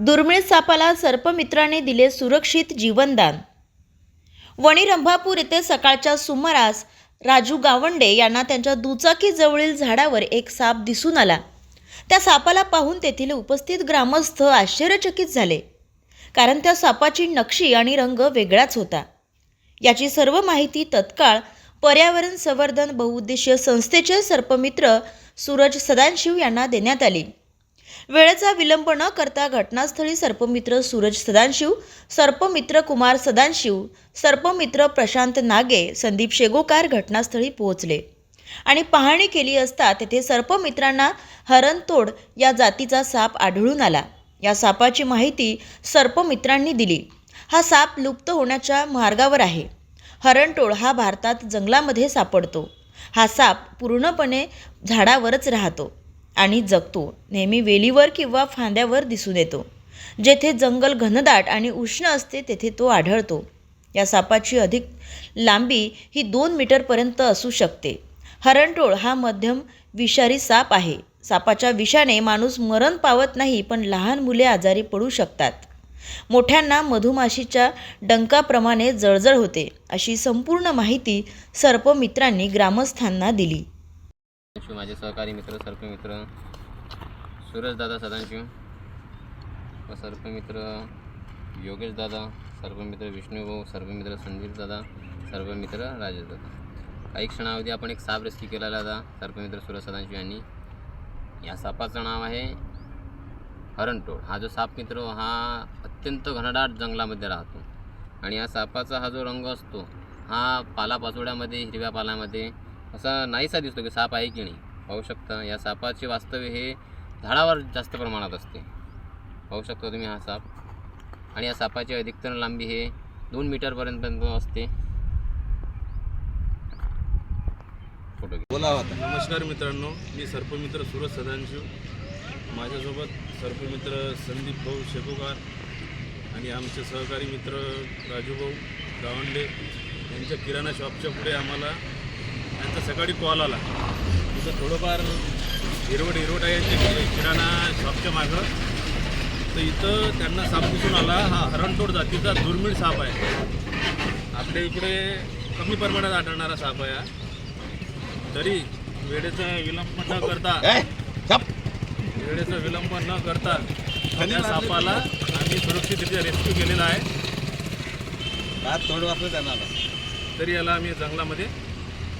दुर्मिळ सापाला सर्पमित्राने दिले सुरक्षित जीवनदान. वणी रंभापूर येथे सकाळच्या सुमारास राजू गावंडे यांना त्यांच्या दुचाकीजवळील झाडावर एक साप दिसून आला. त्या सापाला पाहून तेथील उपस्थित ग्रामस्थ आश्चर्यचकित झाले कारण त्या सापाची नक्षी आणि रंग वेगळाच होता. याची सर्व माहिती तत्काळ पर्यावरण संवर्धन बहुउद्देशीय संस्थेचे सर्पमित्र सूरज सदाशिव यांना देण्यात आली. वेळेचा विलंब न करता घटनास्थळी सर्पमित्र सूरज सदाशिव सर्पमित्र कुमार सदाशिव सर्पमित्र प्रशांत नागे संदीप शेगोकार घटनास्थळी पोहोचले. आणि पाहणी केली असता तेथे सर्पमित्रांना हरणतोड या जातीचा साप आढळून आला. या सापाची माहिती सर्पमित्रांनी दिली. हा साप लुप्त होण्याच्या मार्गावर आहे. हरणटोळ हा भारतात जंगलामध्ये सापडतो. हा साप पूर्णपणे झाडावरच राहतो. आणि जगतो. नेहमी वेलीवर किंवा फांद्यावर दिसून येतो. जेथे जंगल घनदाट आणि उष्ण असते तेथे तो आढळतो. या सापाची अधिक लांबी ही दोन मीटरपर्यंत असू शकते. हरणटोळ हा मध्यम विषारी साप आहे. सापाच्या विषाने माणूस मरण पावत नाही पण लहान मुले आजारी पडू शकतात. मोठ्यांना मधुमाशीच्या डंकाप्रमाणे जळजळ होते अशी संपूर्ण माहिती सर्पमित्रांनी ग्रामस्थांना दिली. सदाशिव माझे सहकारी मित्र सर्पमित्र सूरजदादा सदाशिव व सर्पमित्र योगेशदादा सर्पमित्र विष्णूभाऊ सर्पमित्र संदीपदादा सर्पमित्र राजेशदादा काही क्षणावधी आपण एक साप रेस्क्यू केलेला होता सर्पमित्र सूरज सदाशिव यांनी. या सापाचं नाव आहे हरणटोळ हा जो साप मित्र हा अत्यंत घनदाट जंगलामध्ये राहतो. आणि या सापाचा हा जो रंग असतो हा पालापाचोळ्यामध्ये हिरव्या पालामध्ये असा नाहीसा दिसतो की साप आहे की नाही. पाहू शकता या सापाचे वास्तव्य हे झाडावर जास्त प्रमाणात असते. पाहू शकता तुम्ही हा साप. आणि या सापाची अधिकतर लांबी हे दोन मीटरपर्यंत असते. फोटो बोला नमस्कार मित्रांनो. मी सर्पमित्र सुरज सदांशिव माझ्यासोबत सर्पमित्र संदीप भाऊ शेकोकार आणि आमचे सहकारी मित्र राजूभाऊ गावंडे यांच्या किराणा शॉपच्या पुढे आम्हाला त्यांचा सकाळी कॉल आला. तिथं थोडंफार हिरवट हिरवट आहे ते किराणा शॉपच्या मागं. तर इथं त्यांना साप दिसून आला. हा हरणतोड जातीचा दुर्मिळ साप आहे. आपल्या इकडे कमी प्रमाणात आढळणारा साप आहे हा. तरी वेळेचा विलंब न करता. वेळेचा विलंब न करता त्या सापाला आम्ही सुरक्षितरित्या रेस्क्यू केलेला आहे. हात थोडं वापरत त्यांना. तरी याला आम्ही जंगलामध्ये